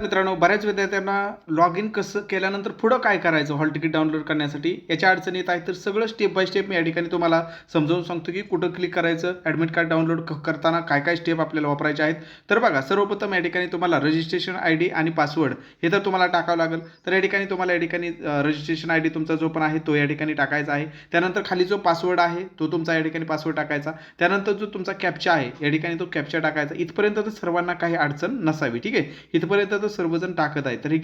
मित्रांनो बऱ्याच विद्यार्थ्यांना लॉग इन कसं केल्यानंतर पुढं काय करायचं हॉल तिकीट डाउनलोड करण्यासाठी याच्या अडचणी येत आहेत तर सगळं स्टेप बाय स्टेप मी या ठिकाणी तुम्हाला समजावून सांगतो की कुठं क्लिक करायचं ॲडमिट कार्ड डाउनलोड करताना काय काय स्टेप आपल्याला वापरायचे आहेत. तर बघा सर्वप्रथम या ठिकाणी तुम्हाला रजिस्ट्रेशन आय डी आणि पासवर्ड हे तर तुम्हाला टाकावं लागेल. तर या ठिकाणी तुम्हाला या ठिकाणी रजिस्ट्रेशन आय डी तुमचा जो पण आहे तो या ठिकाणी टाकायचा आहे. त्यानंतर खाली जो पासवर्ड आहे तो तुमचा या ठिकाणी पासवर्ड टाकायचा. त्यानंतर जो तुमचा कॅप्चा आहे या ठिकाणी तो कॅप्चा टाकायचा. इथपर्यंत तर सर्वांना काही अडचण नसावी ठीक आहे? इथपर्यंत तर सर्वजण टाकत आहे. तर ही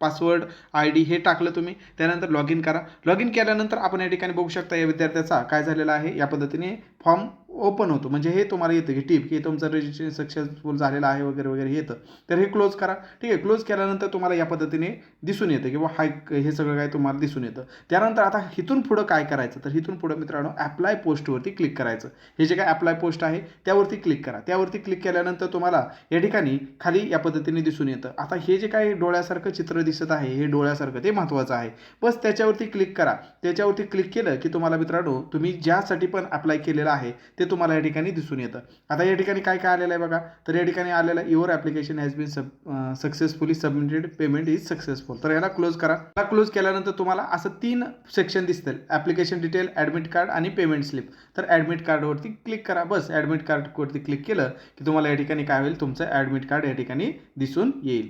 पासवर्ड आय डी हे टाकलं तुम्ही. त्यानंतर लॉग इन करा. लॉग इन केल्यानंतर आपण या ठिकाणी बघू शकता या विद्यार्थ्याचा काय झालेला आहे. या पद्धतीने फॉर्म ओपन होतो. म्हणजे हे तुम्हाला येतं की टीप की तुमचं रजिस्ट्रेशन सक्सेसफुल झालेलं आहे वगैरे वगैरे येतं. तर हे क्लोज करा. ठीक आहे क्लोज केल्यानंतर तुम्हाला या पद्धतीने दिसून येतं किंवा हाय हे सगळं काय तुम्हाला दिसून येतं. त्यानंतर आता इथून पुढं काय करायचं? तर इथून पुढं मित्रांनो ॲप्लाय पोस्टवरती क्लिक करायचं. हे जे काय ॲप्लाय पोस्ट आहे त्यावरती क्लिक करा. त्यावरती क्लिक केल्यानंतर तुम्हाला या ठिकाणी खाली या पद्धतीने दिसून येतं. आता हे जे काही डोळ्यासारखं चित्र दिसत आहे हे डोळ्यासारखं ते महत्त्वाचं आहे. बस त्याच्यावरती क्लिक करा. त्याच्यावरती क्लिक केलं की तुम्हाला मित्रांनो तुम्ही ज्यासाठी पण अप्लाय केलेलं आहे ते तुम्हाला या ठिकाणी दिसून येतं. आता या ठिकाणी काय काय आलेलं आहे बघा? तर या ठिकाणी आलेलं आहे your application has been sub successfully submitted payment is successful तर याला क्लोज करा. याला क्लोज केल्यानंतर तुम्हाला असं तीन सेक्शन दिसतील. ॲप्लिकेशन डिटेल ॲडमिट कार्ड आणि पेमेंट स्लिप तर ॲडमिट कार्डवरती क्लिक करा. बस ॲडमिट कार्डवरती क्लिक केलं की तुम्हाला या ठिकाणी काय होईल? तुमचं ॲडमिट कार्ड या ठिकाणी दिसून येईल.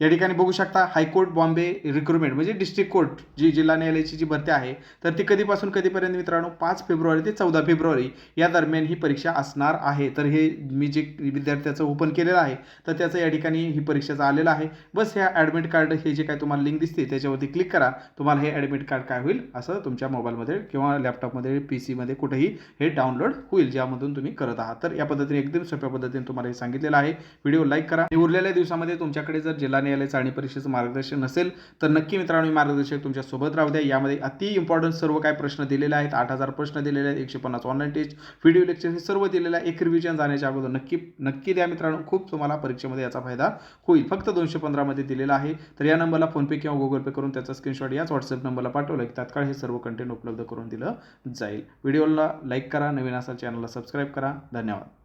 या ठिकाणी बघू शकता हायकोर्ट बॉम्बे रिक्रुटमेंट म्हणजे डिस्ट्रिक्ट कोर्ट जी जिल्हा न्यायालयाची जी भरती आहे तर ती कधीपासून कधीपर्यंत मित्रांनो? पाच फेब्रुवारी ते चौदा फेब्रुवारी या दरम्यान ही परीक्षा असणार आहे. तर हे मी जे विद्यार्थ्याचं ओपन केलेलं आहे तर त्याचं या ठिकाणी ही परीक्षाचं आलेलं आहे. बस ह्या ॲडमिट कार्ड हे जे काय तुम्हाला लिंक दिसते त्याच्यावरती क्लिक करा. तुम्हाला हे ॲडमिट कार्ड काय होईल? असं तुमच्या मोबाईलमध्ये किंवा लॅपटॉपमध्ये पी सीमध्ये कुठेही हे डाउनलोड होईल ज्यामधून तुम्ही करत आहात. तर या पद्धतीने एकदम सोप्या पद्धतीने तुम्हाला हे सांगितलेलं आहे. व्हिडिओ लाईक करा. आणि उरलेल्या दिवसामध्ये तुमच्याकडे जर जिल्हा न्यायालय चाळणी परीक्षेचं मार्गदर्शन नसेल तर नक्की मित्रांनो मी मार्गदर्शक तुमच्यासोबत राहू द्या. यामध्ये अति इम्पॉर्टंट सर्व काय प्रश्न दिलेले आहेत. आठ हजार प्रश्न दिलेले आहेत एकशे पन्नास ऑनलाईन टेस्ट व्हिडिओ लेक्चर हे सर्व दिलेलं आहे. एक रिव्हिजन जाण्याच्या अगोदर नक्की नक्की द्या मित्रांनो. खूप तुम्हाला परीक्षेमध्ये याचा फायदा होईल. फक्त दोनशे पंधरामध्ये दिलेला आहे. तर या नंबरला फोनपे किंवा गुगल पे करून त्याचा स्क्रीनशॉट याच व्हॉट्सअप नंबरला पाठवलं. की तात्काळ हे सर्व कंटेंट उपलब्ध करून दिलं जाईल. व्हिडिओला लाईक करा. नवीन असा चॅनलला सबस्क्राईब करा. धन्यवाद.